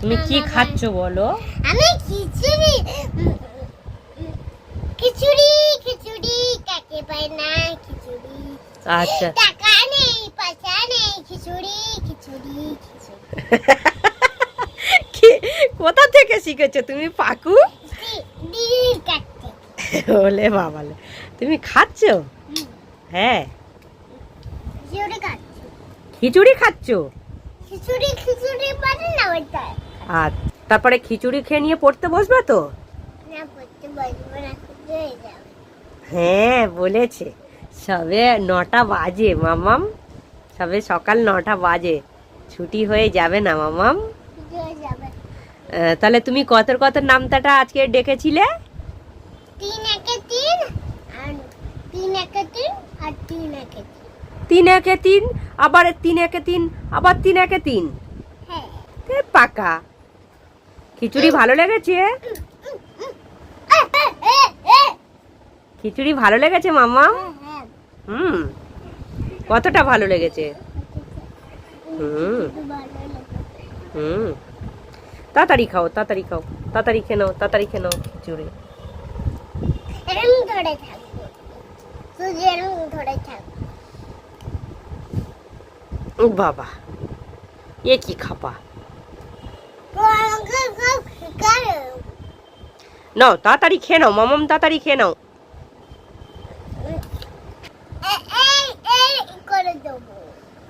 তুমি কি খাচ্ছ বলো? আমি খিচুড়ি খিচুড়ি খিচুড়ি কাকে পাই না খিচুড়ি। আচ্ছা। টাকা নেই পয়সা নেই খিচুড়ি খিচুড়ি খিচুড়ি। কি- কোথা থেকে শিখেছো তুমি পাকু? দিদির কাছে বলে বাবালে তুমি খাচ্ছ? হ্যাঁ। খিচুড়ি খাচ্ছি। খিচুড়ি খাচ্ছ? খিচুড়ি খিচুড়ি পারে না ওইটা। আর তারপরে খিচুড়ি খেয়ে নিয়ে পড়তে বসবে তো? হয়ে বলেছে। সবে নটা বাজে মামাম। সবে সকাল নটা বাজে। ছুটি হয়ে যাবে না মামাম? হয়ে যাবে। তাহলে তুমি কত কত নামতাটা আজকে ডেকেছিলে? তিন একে তিন আর তিন একে তিন আর তিন একে তিন। তিন একে তিন আবার তিন একে তিন আবার তিন একে তিন? হ্যাঁ। পাকা। খিচুড়ি ভালো লেগেছে? খিচুড়ি ভালো লেগেছে হ্যাঁ। হুম। কতটা ভালো লেগেছে? হুম। হুম। তাড়াতাড়ি খাও তাড়াতাড়ি খাও তাড়াতাড়ি খেয়ে নাও তাড়াতাড়ি খেয়ে নাও খিচুড়ি। বাবা এ কি খাপা তো আমাকে সব শিখালো নাও তাড়াতাড়ি খেয়ে নাও, মামাম, তাড়াতাড়ি খেয়ে নাও।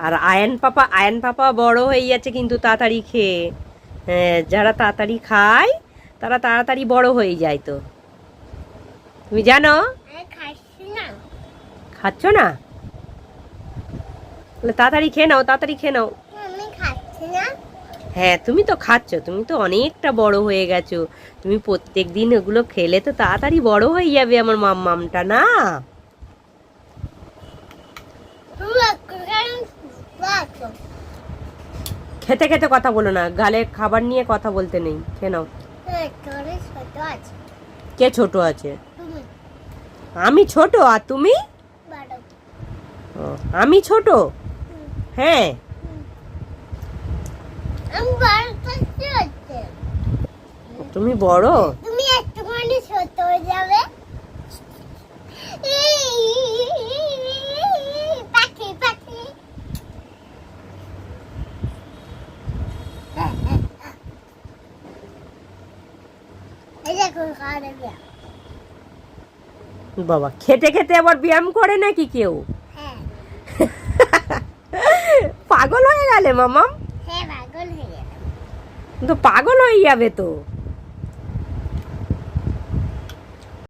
আর আয়ন পাপা আয়ন পাপা বড় হয়ে যাচ্ছে কিন্তু তাড়াতাড়ি খেয়ে। হ্যাঁ যারা তাড়াতাড়ি খায়, তারা তাড়াতাড়ি বড় হয়ে যায় তো। তুমি জানো? খাচ্ছ না? তাড়াতাড়ি খেয়ে নাও, তাড়াতাড়ি খেয়ে নাও। হ্যাঁ তুমি তো খাচ্ছ তুমি তো অনেকটা বড় হয়ে গেছো। তুমি প্রত্যেক দিন ওগুলো খেলে তো তাড়াতাড়ি বড় হয়ে যাবে আমার মাম্মামটা না। খেতে খেতে কথা বলো না গালে খাবার নিয়ে কথা বলতে নেই খেয়ে নাও। কে ছোট আছে? আমি ছোট আর তুমি? ও, আমি ছোট? হ্যাঁ আমি বড় করতে হচ্ছে তুমি বড়? তুমি একটুখানি ছোট হয়ে যাবে। বাবা খেতে খেতে আবার ব্যায়াম করে নাকি কেউ? হ্যাঁ। পাগল হয়ে গেলে মামাম। হ্যাঁ পাগল হয়ে গেল তো পাগল হয়ে যাবে তো।